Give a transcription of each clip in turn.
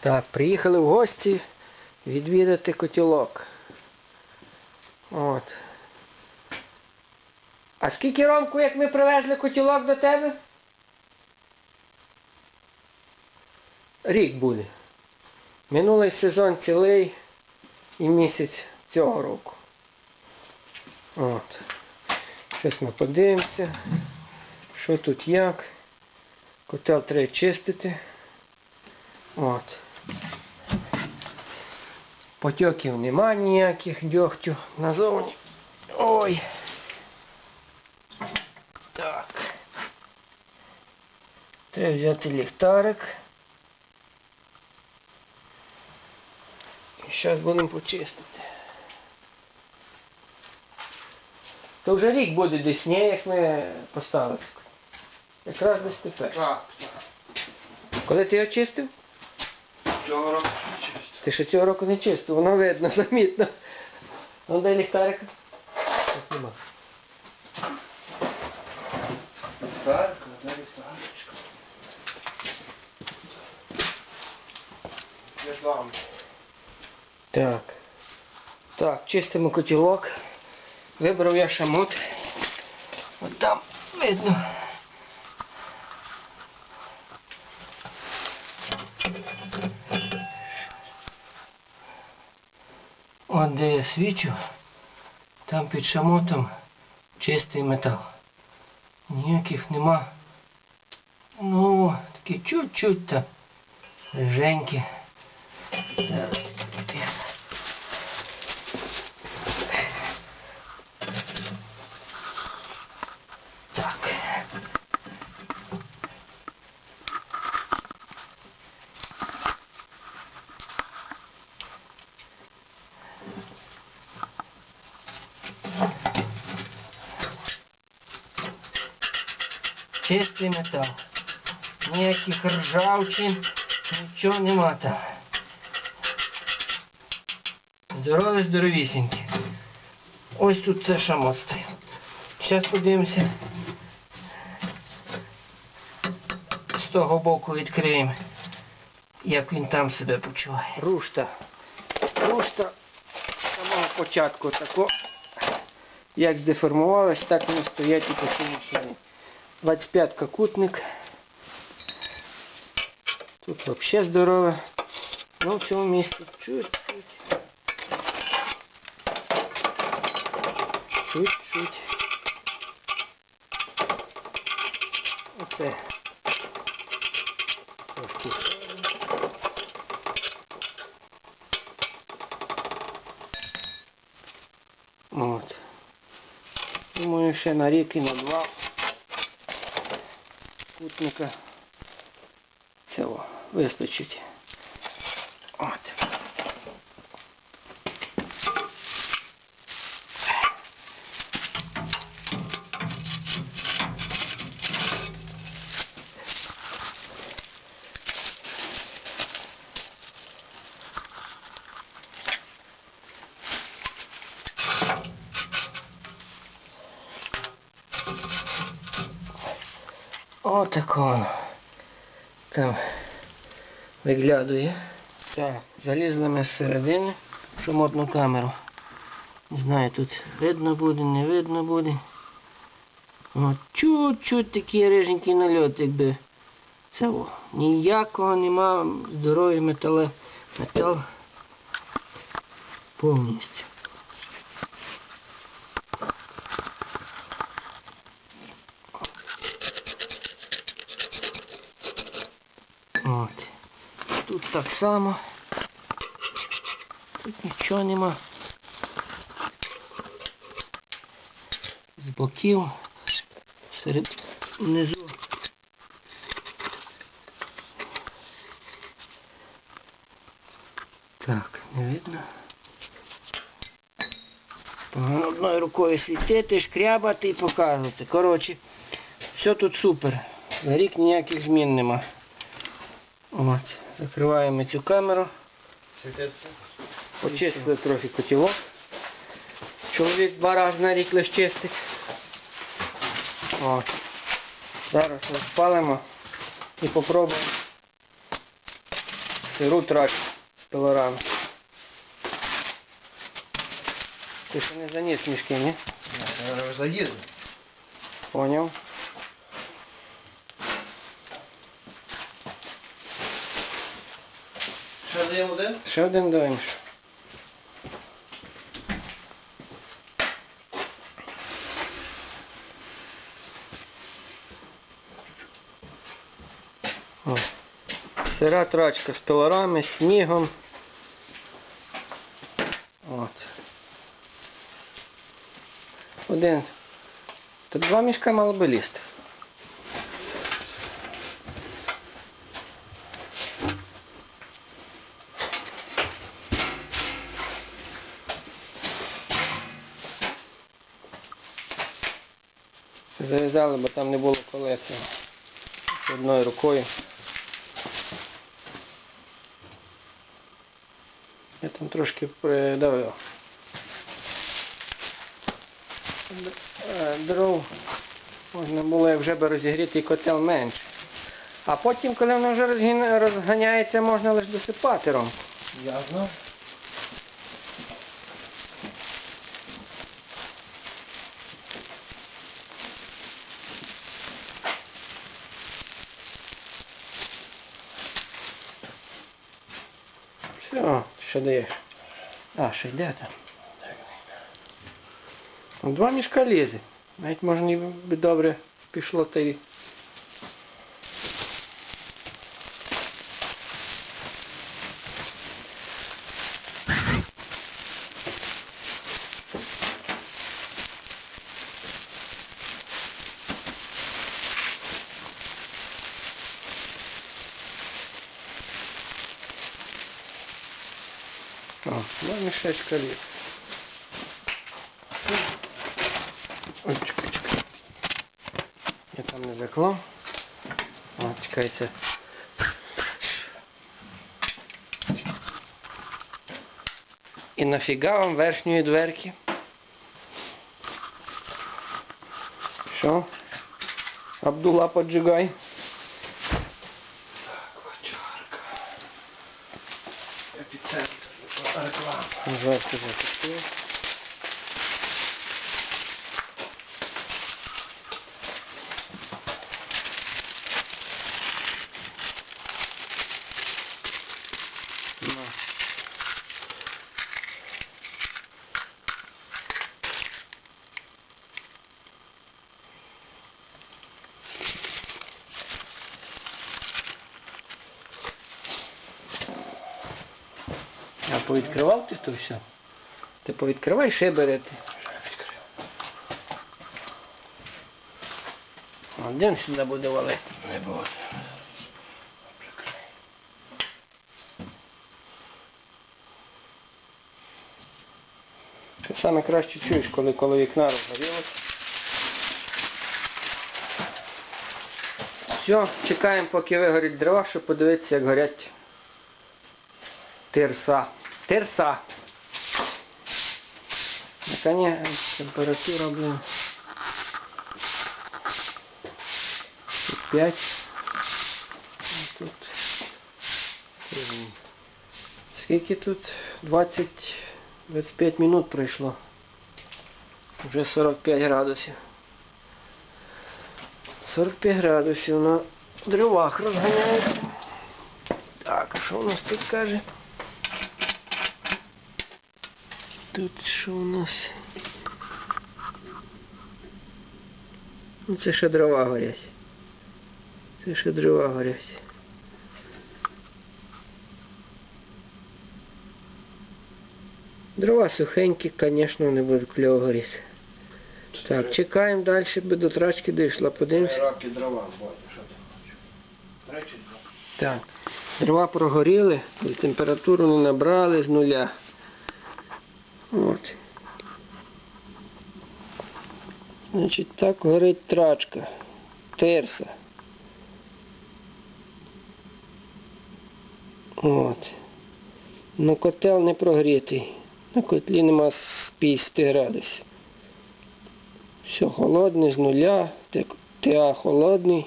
Так, приїхали в гості відвідати котілок. От. А скільки ромку, як ми привезли котілок до тебе? Рік буде. Минулий сезон цілий і місяць цього року. От. Щось ми подивимося. Що тут як. Котел треба чистити. От. Потьоків нема ніяких дьогтю назовні. Ой. Так. Треба взяти ліхтарик. І зараз будемо почистити. То вже рік буде десь, ні, як ми поставили. Якраз десь тепер. Коли ти його чистив? Цього року чисто. Ти ще цього року не чистив, воно видно, замітно. Ну дай ліхтарика. Тут нема. Ліхтарка, дай ліхтарочка. Я дам. Так. Так, чистимо котілок. Вибрав я шамот. От там видно. От де я свічу, там під шамотом чистий метал. Ніяких нема. Ну, такі чуть-чуть там Женьки. Зараз. тихо. Так. Чистий метал. Ніяких ржавчин, нічого нема там. Здорові, здоровісінькі. Ось тут це шамот стоїть. Зараз подивимося. З того боку відкриємо, як він там себе почуває. Рушта. Рушта з самого початку тако, як здеформувалась, так вони стоять і по сьогоднішній день. 25 кутник. Тут взагалі здорове. Ну, в цьому місці чуть-чуть. Чуть-чуть. Оце. Трошки. От. Думаю, ще на рік і на два Кутника цього вистачить. От. Отак воно. Там виглядує. Так, залізли ми зсередини шумотну камеру. Не знаю, тут видно буде, не видно буде. От чуть-чуть такий риженький нальот, якби. Це о, ніякого нема здоров'я. Метал повністю. От. Тут так само. Тут нічого нема. З боків. Серед внизу. Так, не видно. Погано одною рукою світити, шкрябати і показувати. Коротше, все тут супер. За рік ніяких змін нема. От, закриваємо цю камеру. Почистили трохи котілок. Чоловік два рази на рік лише чистить. От. Зараз розпалимо і попробуємо сиру трач з пилорами. Ти ще не заніс мішки, ні? Я заїду. Поняв. Ще даємо один? Ще один. О. Сира трачка з пилорами, снігом. От. Один. Тут два мішка мало би лізти. Зав'язали, бо там не було колеса. Одною рукою. Я там трошки придавив. Е, Дров можна було вже би розігріти котел менше. А потім, коли воно вже розганяється, можна лише досипати ром. Ясно. Все, ще даєш? А, ще йде там. Два мішка лізе. Навіть можна і добре пішло та й. О, чекай, чекай. Я там не заклав. О, чекайте. І нафіга вам верхньої дверки? Що? Абдула поджигай. Реклама. Жовту повідкривав ти то все? Ти повідкривай ще берете. Один сюди буде валити. Не буде. Прикрий. Ти саме краще чуєш, коли коло вікна розгорілося. Все, чекаємо, поки вигорять дрова, щоб подивитися, як горять тирса. Тирса. Яка температура, блин. Тут 5. Тут. м, Скільки тут? 20, 25 минут пройшло. Вже 45 градусів. 45 градусів на дровах розганяється. Так, а що у нас тут каже? Тут що у нас? Ну це ще дрова горять. Це ще дрова горять. Дрова сухенькі, звісно, не будуть кльово горіти. Так, чекаємо далі, би до трачки дійшла, Три подивимося. роки дрова, Бодя, що ти хочеш? Так. Дрова прогоріли, температуру не набрали з нуля. От. Значить, так горить трачка. Терса. От. Ну котел не прогрітий. На котлі нема з 50 градусів. Все холодне з нуля, ТА холодний.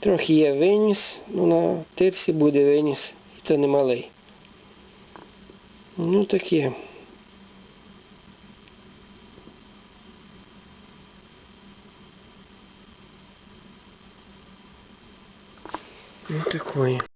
Трохи є виніс, ну на тирсі буде виніс, і це не малий. Ну таке. Ну такое.